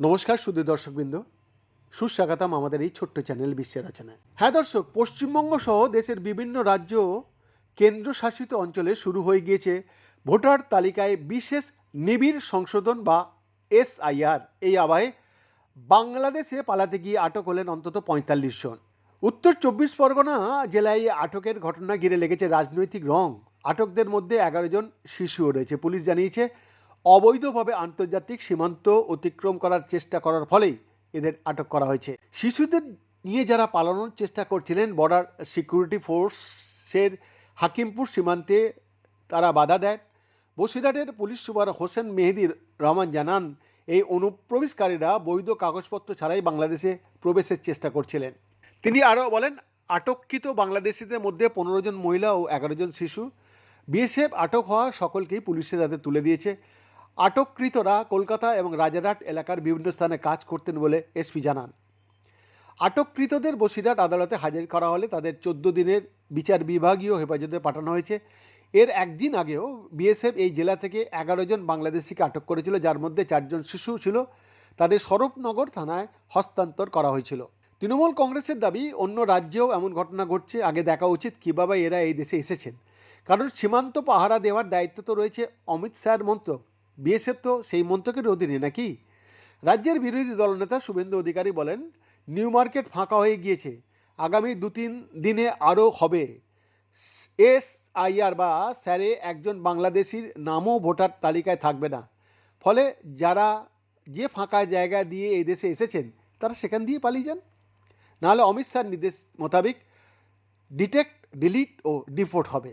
নমস্কার শুধু দর্শকবৃন্দ। সুস্বাগতম আমাদের এই ছোট্ট চ্যানেল বিশ্বের রচনায়। হ্যাঁ দর্শক, পশ্চিমবঙ্গ সহ দেশের বিভিন্ন রাজ্য কেন্দ্রশাসিত অঞ্চলে শুরু হয়ে গিয়েছে ভোটার তালিকায় বিশেষ নিবিড় সংশোধন বা এসআইআর। এই আবাহে বাংলাদেশে পালাতে গিয়ে আটক হলেন অন্তত পঁয়তাল্লিশ জন। উত্তর চব্বিশ পরগনা জেলায় আটকের ঘটনা ঘিরে লেগেছে রাজনৈতিক রং। আটকদের মধ্যে এগারো জন শিশুও রয়েছে। পুলিশ জানিয়েছে, অবৈধভাবে আন্তর্জাতিক সীমান্ত অতিক্রম করার চেষ্টা করার ফলেই এদের আটক করা হয়েছে। শিশুদের নিয়ে যারা পালানোর চেষ্টা করছিলেন, বর্ডার সিকিউরিটি ফোর্সের হাকিমপুর সীমান্তে তারা বাধা দেয় বসিরহাটের পুলিশ সুপার হোসেন মেহেদির রহমান জানান, এই অনুপ্রবেশকারীরা বৈধ কাগজপত্র ছাড়াই বাংলাদেশে প্রবেশের চেষ্টা করছিলেন। তিনি আরও বলেন, আটককৃত বাংলাদেশিদের মধ্যে পনেরো জন মহিলা ও এগারো জন শিশু। বিএসএফ আটক হওয়া সকলকেই পুলিশের হাতে তুলে দিয়েছে। আটককৃতরা কলকাতা এবং রাজারহাট এলাকার বিভিন্ন স্থানে কাজ করতেন বলে এসপি জানান। আটককৃতদের বসিরহাট আদালতে হাজির করা হলে তাদের চোদ্দ দিনের বিচার বিভাগীয় হেফাজতে পাঠানো হয়েছে। এর একদিন আগেও বিএসএফ এই জেলা থেকে এগারো জন বাংলাদেশিকে আটক করেছিল, যার মধ্যে চারজন শিশু ছিল। তাদের সরবনগর থানায় হস্তান্তর করা হয়েছিল। তৃণমূল কংগ্রেসের দাবি, অন্য রাজ্যেও এমন ঘটনা ঘটছে, আগে দেখা উচিত কীভাবে এরা এই দেশে এসেছেন। কারণ সীমান্ত পাহারা দেওয়ার দায়িত্ব তো রয়েছে অমিত শাহের মন্ত্রক বিএসএফ তো সেই মন্ত্রকের অধীনে নাকি? রাজ্যের বিরোধী দলনেতা শুভেন্দু অধিকারী বলেন, নিউ মার্কেট ফাঁকা হয়ে গিয়েছে, আগামী দু তিন দিনে আরও হবে। এস আইআর বা স্যারে একজন বাংলাদেশির নামও ভোটার তালিকায় থাকবে না। ফলে যারা যে ফাঁকা জায়গা দিয়ে এই দেশে এসেছেন, তারা সেখান দিয়ে পালিয়ে যান। নাহলে অমিত শাহর নির্দেশ মোতাবেক ডিটেক্ট, ডিলিট ও ডিপোর্ট হবে।